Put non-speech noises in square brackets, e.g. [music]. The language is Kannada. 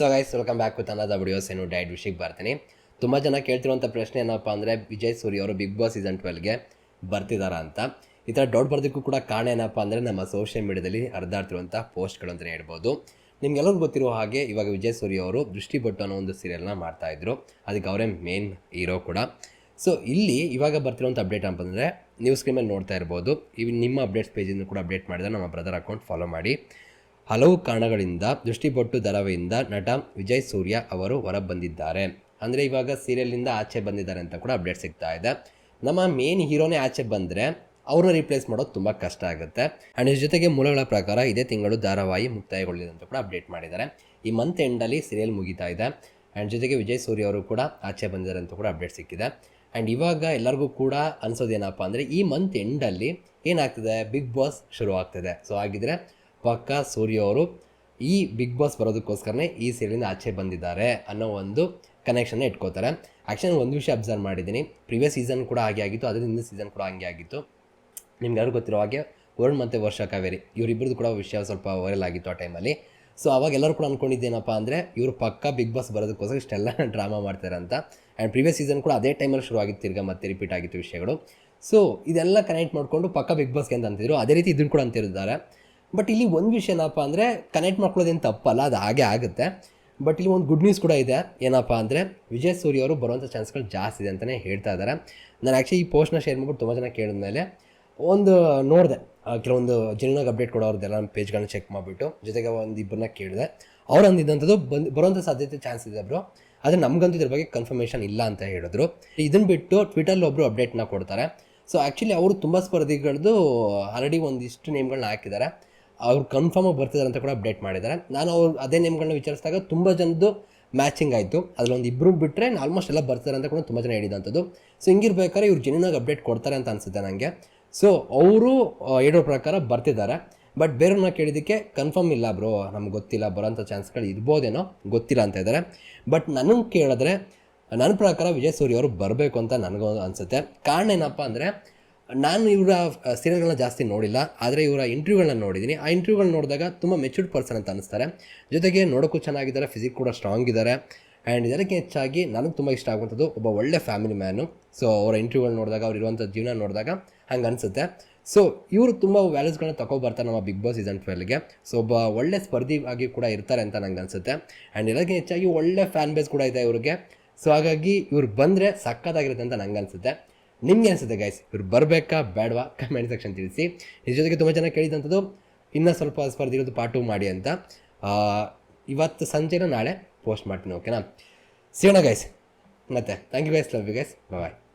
So guys welcome back with ಅನ್ನದ ವಿಡಿಯೋಸ್ ಏನು ಡೈಟ್ ವಿಷಯಕ್ಕೆ ಬರ್ತೀನಿ ತುಂಬ ಜನ ಕೇಳ್ತಿರುವಂಥ ಪ್ರಶ್ನೆ ಏನಪ್ಪ ಅಂದರೆ ವಿಜಯ್ ಸೂರ್ಯ ಅವರು ಬಿಗ್ ಬಾಸ್ ಸೀಸನ್ ಟ್ವೆಲ್ಗೆ ಬರ್ತಿದ್ದಾರಾ ಅಂತ. ಈ ಥರ ಡೌಟ್ ಬರೋದಕ್ಕೂ ಕೂಡ ಕಾರಣ ಏನಪ್ಪ ಅಂದರೆ ನಮ್ಮ ಸೋಷಿಯಲ್ ಮೀಡಿಯಾದಲ್ಲಿ ಹರಿದಾಡ್ತಿರುವಂಥ ಪೋಸ್ಟ್ಗಳು ಅಂತಲೇ ಹೇಳ್ಬೋದು. ನಿಮ್ಗೆಲ್ಲರಿಗೂ ಗೊತ್ತಿರೋ ಹಾಗೆ ಇವಾಗ ವಿಜಯ್ ಸೂರ್ಯ ಅವರು ದೃಷ್ಟಿಭಟ್ಟು ಅನ್ನೋ ಒಂದು ಸೀರಿಯಲ್ನ ಮಾಡ್ತಾಯಿದ್ರು ಅದಕ್ಕೆ ಅವರೇ ಮೇನ್ ಹೀರೋ ಕೂಡ. ಸೊ ಇಲ್ಲಿ ಇವಾಗ ಬರ್ತಿರುವಂಥ ಅಪ್ಡೇಟ್ ಅಂತಂದರೆ ನೀವು ಮೇಲೆ ನೋಡ್ತಾ ಇರ್ಬೋದು. ಇವು ನಿಮ್ಮ ಅಪ್ಡೇಟ್ಸ್ ಪೇಜಿಂದ ಕೂಡ ಅಪ್ಡೇಟ್ ಮಾಡಿದರೆ ನಮ್ಮ ಬ್ರದರ್ ಅಕೌಂಟ್ ಫಾಲೋ ಮಾಡಿ. ಹಲವು ಕಾರಣಗಳಿಂದ, ದೃಷ್ಟಿಪಟ್ಟು ದರವೆಯಿಂದ ನಟ ವಿಜಯ್ ಸೂರ್ಯ ಅವರು ಹೊರಬಂದಿದ್ದಾರೆ. ಅಂದರೆ ಇವಾಗ ಸೀರಿಯಲ್ನಿಂದ ಆಚೆ ಬಂದಿದ್ದಾರೆ ಅಂತ ಕೂಡ ಅಪ್ಡೇಟ್ ಸಿಗ್ತಾ ಇದೆ. ನಮ್ಮ ಮೇನ್ ಹೀರೋನೇ ಆಚೆ ಬಂದರೆ, ಅವ್ರನ್ನ ರೀಪ್ಲೇಸ್ ಮಾಡೋದು ತುಂಬ ಕಷ್ಟ ಆಗುತ್ತೆ. ಆ್ಯಂಡ್ ಇದ್ರ ಜೊತೆಗೆ ಮೂಲಗಳ ಪ್ರಕಾರ ಇದೇ ತಿಂಗಳು ಧಾರಾವಾಹಿ ಮುಕ್ತಾಯಗೊಳ್ಳಿದೆ ಅಂತ ಕೂಡ ಅಪ್ಡೇಟ್ ಮಾಡಿದ್ದಾರೆ. ಈ ಮಂತ್ ಎಂಡಲ್ಲಿ ಸೀರಿಯಲ್ ಮುಗಿತಾ ಇದೆ. ಆ್ಯಂಡ್ ಜೊತೆಗೆ ವಿಜಯ್ ಸೂರ್ಯ ಅವರು ಕೂಡ ಆಚೆ ಬಂದಿದ್ದಾರೆ ಅಂತ ಕೂಡ ಅಪ್ಡೇಟ್ ಸಿಕ್ಕಿದೆ. ಆ್ಯಂಡ್ ಇವಾಗ ಎಲ್ಲರಿಗೂ ಕೂಡ ಅನ್ಸೋದೇನಪ್ಪ ಅಂದರೆ, ಈ ಮಂತ್ ಎಂಡಲ್ಲಿ ಏನಾಗ್ತದೆ? ಬಿಗ್ ಬಾಸ್ ಶುರು ಆಗ್ತದೆ ಸೊ ಹಾಗಿದ್ರೆ ಪಕ್ಕ ಸೂರ್ಯ ಅವರು ಈ ಬಿಗ್ ಬಾಸ್ ಬರೋದಕ್ಕೋಸ್ಕರನೇ ಈ ಸೀರಿಯಲಿಂದ ಆಚೆ ಬಂದಿದ್ದಾರೆ ಅನ್ನೋ ಒಂದು ಕನೆಕ್ಷನ್ನ ಇಟ್ಕೋತಾರೆ ಆ್ಯಕ್ಚುಲಿ ಒಂದು ವಿಷಯ ಅಬ್ಸರ್ವ್ ಮಾಡಿದ್ದೀನಿ. ಪ್ರಿವಿಯಸ್ ಸೀಸನ್ ಕೂಡ ಹಾಗೆ ಆಗಿತ್ತು ಅದರಿಂದ ಸೀಸನ್ ಕೂಡ ಹಂಗೆ ಆಗಿತ್ತು. ನಿಮ್ಗೆ ಯಾರು ಗೊತ್ತಿರೋ ಹಾಗೆ ವರುಣ್ ಮತ್ತು ವರ್ಷ ಕಾವೇರಿ ಇವರಿಬ್ಬರದ್ದು ಕೂಡ ವಿಷಯ ಸ್ವಲ್ಪ ವೈರಲ್ ಆಗಿತ್ತು ಆ ಟೈಮಲ್ಲಿ ಸೊ ಅವಾಗ ಎಲ್ಲರೂ ಕೂಡ ಅಂದ್ಕೊಂಡಿದ್ದೇನಪ್ಪ ಅಂದರೆ, ಇವರು ಪಕ್ಕ ಬಿಗ್ ಬಾಸ್ ಬರೋದಕ್ಕೋಸ್ಕರ ಇಷ್ಟೆಲ್ಲ [laughs] ಡ್ರಾಮಾ ಮಾಡ್ತಾರೆ ಅಂತ. ಆ್ಯಂಡ್ ಪ್ರಿವಿಯಸ್ ಸೀಸನ್ ಕೂಡ ಅದೇ ಟೈಮಲ್ಲಿ ಶುರು ಆಗಿತ್ತು ತಿರ್ಗ ಮತ್ತೆ ರಿಪೀಟ್ ಆಗಿತ್ತು ವಿಷಯಗಳು. ಸೊ ಇದೆಲ್ಲ ಕನೆಕ್ಟ್ ಮಾಡಿಕೊಂಡು ಪಕ್ಕ ಬಿಗ್ ಬಾಸ್ಗೆ ಅಂತ ಅಂತಿದ್ರು. ಅದೇ ರೀತಿ ಇದನ್ನು ಕೂಡ ಅಂತಿದ್ದಾರೆ. ಬಟ್ ಇಲ್ಲಿ ಒಂದು ವಿಷಯ ಏನಪ್ಪ ಅಂದರೆ ಕನೆಕ್ಟ್ ಮಾಡ್ಕೊಳ್ಳೋದೇನು ತಪ್ಪಲ್ಲ, ಅದು ಹಾಗೆ ಆಗುತ್ತೆ. ಬಟ್ ಇಲ್ಲಿ ಒಂದು ಗುಡ್ ನ್ಯೂಸ್ ಕೂಡ ಇದೆ. ಏನಪ್ಪ ಅಂದರೆ ವಿಜಯ್ ಸೂರ್ಯ ಅವರು ಬರುವಂಥ ಚಾನ್ಸ್ಗಳು ಜಾಸ್ತಿ ಇದೆ ಅಂತಲೇ ಹೇಳ್ತಾ ಇದ್ದಾರೆ ನಾನು ಆ್ಯಕ್ಚುಲಿ ಈ ಪೋಸ್ಟ್ನ ಶೇರ್ ಮಾಡ್ಬಿಟ್ಟು ತುಂಬ ಜನ ಕೇಳಿದ್ಮೇಲೆ ಒಂದು ನೋಡಿದೆ. ಕೆಲವೊಂದು ಜೆನ್ಯೂನಾಗಿ ಅಪ್ಡೇಟ್ ಕೊಡೋರ್ದೆಲ್ಲ ಪೇಜ್ಗಳನ್ನ ಚೆಕ್ ಮಾಡಿಬಿಟ್ಟು ಜೊತೆಗೆ ಒಂದು ಇಬ್ಬರನ್ನ ಕೇಳಿದೆ. ಅವ್ರು ಅಂದಿದ್ದಂಥದ್ದು ಬಂದು ಬರುವಂಥ ಸಾಧ್ಯತೆ ಚಾನ್ಸ್ ಇದೆ ಅವರು ಆದರೆ ನಮಗಂತೂ ಇದ್ರ ಬಗ್ಗೆ ಕನ್ಫರ್ಮೇಷನ್ ಇಲ್ಲ ಅಂತ ಹೇಳಿದ್ರು. ಇದನ್ನು ಬಿಟ್ಟು ಟ್ವಿಟರ್ಲ್ಲಿ ಒಬ್ಬರು ಅಪ್ಡೇಟ್ನ ಕೊಡ್ತಾರೆ. ಸೊ ಆ್ಯಕ್ಚುಲಿ ಅವರು ತುಂಬ ಸ್ಪರ್ಧಿಗಳದ್ದು ಆಲ್ರೆಡಿ ಒಂದಿಷ್ಟು ನೇಮ್ಗಳನ್ನ ಹಾಕಿದ್ದಾರೆ. ಅವ್ರು ಕನ್ಫರ್ಮಾಗಿ ಬರ್ತಿದ್ದಾರೆ ಅಂತ ಕೂಡ ಅಪ್ಡೇಟ್ ಮಾಡಿದ್ದಾರೆ. ನಾನು ಅವ್ರು ಅದೇ ನೇಮ್ಗಳನ್ನ ವಿಚಾರಿಸಿದಾಗ ತುಂಬ ಜನದ್ದು ಮ್ಯಾಚಿಂಗ್ ಆಯಿತು. ಅದರಲ್ಲೊಂದು ಇಬ್ಬರು ಬಿಟ್ಟರೆ ಆಲ್ಮೋಸ್ಟ್ ಎಲ್ಲ ಬರ್ತಾರೆ ಅಂತ ಕೂಡ ತುಂಬ ಜನ ಹೇಳಿದಂಥದ್ದು. ಸೊ ಹಿಂಗಿರ್ಬೇಕಾದ್ರೆ ಇವ್ರು ಜೆನ್ಯೂನಾಗಿ ಅಪ್ಡೇಟ್ ಕೊಡ್ತಾರೆ ಅಂತ ಅನಿಸುತ್ತೆ ನನಗೆ ಸೊ ಅವರು ಹೇಳೋ ಪ್ರಕಾರ ಬರ್ತಿದ್ದಾರೆ. ಬಟ್ ಬೇರೆಯವ್ರನ್ನ ಕೇಳಿದ್ದಕ್ಕೆ ಕನ್ಫರ್ಮ್ ಇಲ್ಲ ಬ್ರೋ ನಮ್ಗೆ ಗೊತ್ತಿಲ್ಲ, ಬರೋಂಥ ಚಾನ್ಸ್ಗಳು ಇರ್ಬೋದೇನೋ ಗೊತ್ತಿಲ್ಲ ಅಂತ ಇದ್ದಾರೆ ಬಟ್ ನನಗೆ ಕೇಳಿದ್ರೆ, ನನ್ನ ಪ್ರಕಾರ ವಿಜಯ್ ಸೂರ್ಯ ಅವರು ಬರಬೇಕು ಅಂತ ನನಗೂ ಅನಿಸುತ್ತೆ. ಕಾರಣ ಏನಪ್ಪ ಅಂದರೆ ನಾನು ಇವರ ಸೀರಿಯಲ್ಗಳನ್ನ ಜಾಸ್ತಿ ನೋಡಿಲ್ಲ, ಆದರೆ ಇವರ ಇಂಟರ್ವ್ಯೂಗಳನ್ನ ನೋಡಿದ್ದೀನಿ ಆ ಇಂಟರ್ವ್ಯೂಗಳನ್ನ ನೋಡಿದಾಗ ತುಂಬ ಮೆಚೂರ್ಡ್ ಪರ್ಸನ್ ಅಂತ ಅನಿಸ್ತಾರೆ ಜೊತೆಗೆ ನೋಡೋಕ್ಕೂ ಚೆನ್ನಾಗಿದ್ದಾರೆ ಫಿಸಿಕ್ ಕೂಡ ಸ್ಟ್ರಾಂಗ್ ಇದ್ದಾರೆ. ಆ್ಯಂಡ್ ಇದಕ್ಕೆ ಹೆಚ್ಚಾಗಿ ನನಗೆ ತುಂಬ ಇಷ್ಟ ಆಗುವಂಥದ್ದು ಒಬ್ಬ ಒಳ್ಳೆ ಫ್ಯಾಮಿಲಿ ಮ್ಯಾನು ಸೊ ಅವರ ಇಂಟರ್ವ್ಯೂಗಳು ನೋಡಿದಾಗ, ಅವ್ರು ಇರುವಂಥ ಜೀವನ ನೋಡಿದಾಗ ಹಂಗೆ ಅನಿಸುತ್ತೆ. ಸೊ ಇವರು ತುಂಬ ವ್ಯಾಲ್ಯೂಸ್ಗಳನ್ನ ತಗೊಬರ್ತಾರೆ ನಮ್ಮ ಬಿಗ್ ಬಾಸ್ ಸೀಸನ್ ಟ್ವೆಲ್ಗೆ ಸೊ ಒಬ್ಬ ಒಳ್ಳೆ ಸ್ಪರ್ಧಿ ಆಗಿ ಕೂಡ ಇರ್ತಾರೆ ಅಂತ ನಂಗೆ ಅನಿಸುತ್ತೆ. ಆ್ಯಂಡ್ ಇದಕ್ಕೆ ಹೆಚ್ಚಾಗಿ ಒಳ್ಳೆ ಫ್ಯಾನ್ ಬೇಸ್ ಕೂಡ ಇದೆ ಇವ್ರಿಗೆ. ಸೊ ಹಾಗಾಗಿ ಇವ್ರು ಬಂದರೆ ಸಕ್ಕತ್ತಾಗಿರುತ್ತೆ ಅಂತ ನಂಗೆ ಅನಿಸುತ್ತೆ. ನಿಮ್ಗೆ ಅನಿಸುತ್ತೆ ಗೈಸ್ ಇವ್ರು ಬರಬೇಕಾ, ಬೇಡವಾ? ಕಮೆಂಟ್ ಸೆಕ್ಷನ್ ತಿಳಿಸಿ. ಇದ್ರ ಜೊತೆಗೆ ತುಂಬ ಜನ ಕೇಳಿದಂಥದ್ದು, ಇನ್ನೂ ಸ್ವಲ್ಪ ಸ್ಪರ್ಧಿಗಳದ್ದು ಪಾರ್ಟ್ ಟು ಮಾಡಿ ಅಂತ. ಇವತ್ತು ಸಂಜೆನೂ ನಾಳೆ ಪೋಸ್ಟ್ ಮಾಡ್ತೀನಿ ಓಕೆನಾ ಸಿಗೋಣ ಗೈಸ್ ಮತ್ತೆ. Thank you guys love you guys bye